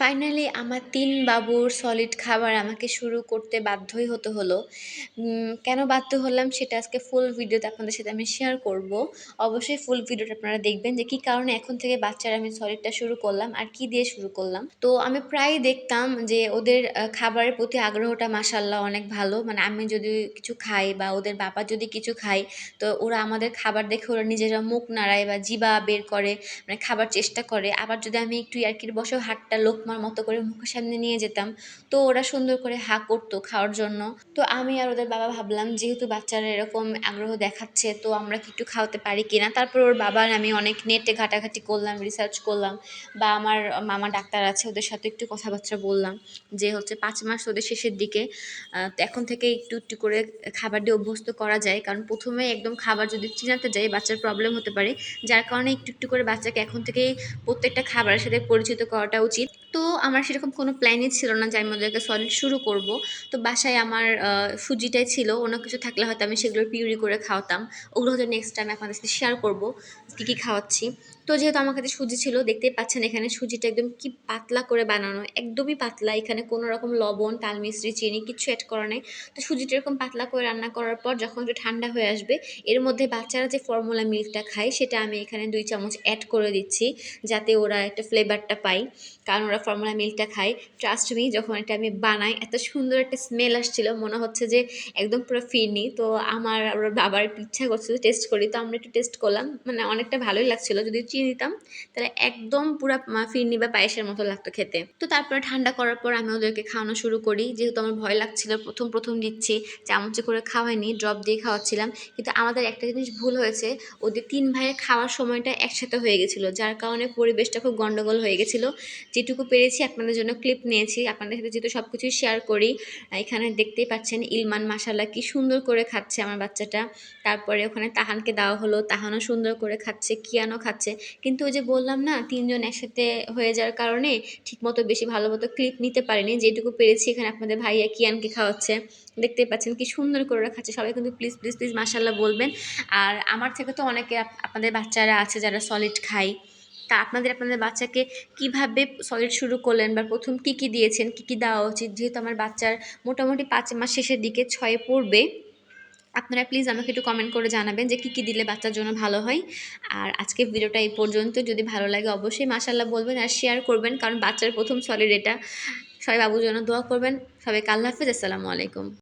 Finally আমার তিন বাবুর সলিড খাবার আমাকে শুরু করতে বাধ্যই হতে হলো। কেন বাধ্য হলাম সেটা আজকে ফুল ভিডিওতে আপনাদের সাথে আমি শেয়ার করব। অবশ্যই ফুল ভিডিওটা আপনারা দেখবেন যে কী কারণে এখন থেকে বাচ্চারা আমি সলিডটা শুরু করলাম আর কি দিয়ে শুরু করলাম। তো আমি প্রায় দেখতাম যে ওদের খাবারের প্রতি আগ্রহটা মাসাল্লাহ অনেক ভালো। মানে আমি যদি কিছু খাই বা ওদের বাবা যদি কিছু খাই তো ওরা আমাদের খাবার দেখে ওরা নিজেরা মুখ নাড়ায় বা জিবা বের করে মানে খাবার চেষ্টা করে। আবার যদি আমি একটু ইয়ার্কির বসেও হাতটা লোকমার মতো করে মুখের সামনে নিয়ে যেতাম। তো ওরা সুন্দর করে হা করতো খাওয়ার জন্য। তো আমি আর ওদের বাবা ভাবলাম, যেহেতু বাচ্চারা এরকম আগ্রহ দেখাচ্ছে, তো আমরা কি একটু খাওয়াতে পারি কিনা? তারপর ওর বাবার আমি অনেক নেটে ঘাটাঘাটি করলাম রিসার্চ করলাম বা আমার মামা ডাক্তার আছে, ওদের সাথে একটু কথাবার্তা বললাম যে হচ্ছে পাঁচ মাস ওদের শেষের দিকে এখন থেকে একটু একটু করে খাবার দিয়ে অভ্যস্ত করা যায়। কারণ প্রথমে একদম খাবার যদি চিনাতে যাই, বাচ্চার প্রবলেম হতে পারে। যার কারণে একটু একটু করে বাচ্চাকে এখন থেকেই প্রত্যেকটা খাবারের সাথে পরিচিত করাটা উচিত। তো আমার সেরকম কোনো প্ল্যানই ছিল না যে আমি ওদেরকে সলিড শুরু করব। তো বাসায় আমার সুজিটাই ছিল, অন্য কিছু থাকলে হয়তো আমি সেগুলো পিউরি করে খাওয়াতাম। ওগুলো হয়তো নেক্সট টাইম আপনাদের সাথে শেয়ার করব, কী কী খাওয়াচ্ছি। তো যেহেতু আমার কাছে সুজি ছিল, দেখতেই পাচ্ছেন এখানে সুজিটা একদম কি পাতলা করে বানানো, একদমই পাতলা। এখানে কোনো রকম লবণ, তাল মিশ্রি চিনি কিছু অ্যাড করা নেই। তো সুজিটা এরকম পাতলা করে রান্না করার পর যখন একটু ঠান্ডা হয়ে আসবে, এর মধ্যে বাচ্চারা যে ফর্মুলা মিল্কটা খায়, সেটা আমি এখানে দুই চামচ অ্যাড করে দিচ্ছি, যাতে ওরা একটা ফ্লেভারটা পায়। কারণ ওরা ফর্মুলা মিল্কটা খাই ট্রাস্ট মি যখন এটা আমি বানাই, এত সুন্দর একটা স্মেল আসছিল, মনে হচ্ছে যে একদম পুরো ফিরনি। তো আমার বাবার ইচ্ছা করছিল টেস্ট করি, তো আমরা একটু টেস্ট করলাম। মানে অনেকটা ভালোই লাগছিল যদি চিনি দিতাম তাহলে একদম পুরো ফিরনি বা পায়েসের মতো লাগতো খেতে। তো তারপরে ঠান্ডা করার পর আমি ওদেরকে খাওয়ানো শুরু করি। যেহেতু আমার ভয় লাগছিল, প্রথম প্রথম দিচ্ছি, চামচে করে খাওয়াইনি ড্রপ দিয়ে খাওয়াচ্ছিলাম। কিন্তু আমাদের একটা জিনিস ভুল হয়েছে, ওদের তিন ভাইয়ের খাওয়ার সময়টা একসাথে হয়ে গেছিল, যার কারণে পরিবেশটা খুব গন্ডগোল হয়ে গেছিল। যেটুকু পেরেছি, আপনাদের জন্য ক্লিপ নিয়েছি। আপনাদের সাথে যেহেতু সব কিছুই শেয়ার করি, এখানে দেখতেই পাচ্ছেন ইলমান মাসাল্লাহ কি সুন্দর করে খাচ্ছে আমার বাচ্চাটা। তারপরে ওখানে তাহানকে দেওয়া হলো, তাহানও সুন্দর করে খাচ্ছে, কিয়ানও খাচ্ছে। কিন্তু ওই যে বললাম না, তিনজন একসাথে হয়ে যাওয়ার কারণে ঠিকমতো বেশি ভালো মতো ক্লিপ নিতে পারিনি। যেটুকু পেরেছি এখানে আপনাদের ভাইয়া কিয়ানকে খাওয়াচ্ছে। দেখতেই পাচ্ছেন কি সুন্দর করে খাচ্ছে। সবাই কিন্তু প্লিজ প্লিজ প্লিজ মাসাল্লাহ বলবেন। আর আমার থেকে তো অনেকে আপনাদের বাচ্চারা আছে যারা সলিড খায়। তা আপনাদের আপনাদের বাচ্চাকে কীভাবে সলিড শুরু করলেন বা প্রথম কি কি দিয়েছেন, কি কি দেওয়া উচিত? যেহেতু আমার বাচ্চার মোটামুটি পাঁচ মাস শেষের দিকে ছয়ে পড়বে, আপনারা প্লিজ আমাকে একটু কমেন্ট করে জানাবেন যে কী কী দিলে বাচ্চার জন্য ভালো হয়। আর আজকে ভিডিওটা এই পর্যন্ত। যদি ভালো লাগে অবশ্যই মাসাল্লাহ বলবেন আর শেয়ার করবেন, কারণ বাচ্চার প্রথম সলিড এটা সবাই বাবুর জন্য দোয়া করবেন। সবাইকে আল্লাহ হাফিজ, আসসালামু আলাইকুম।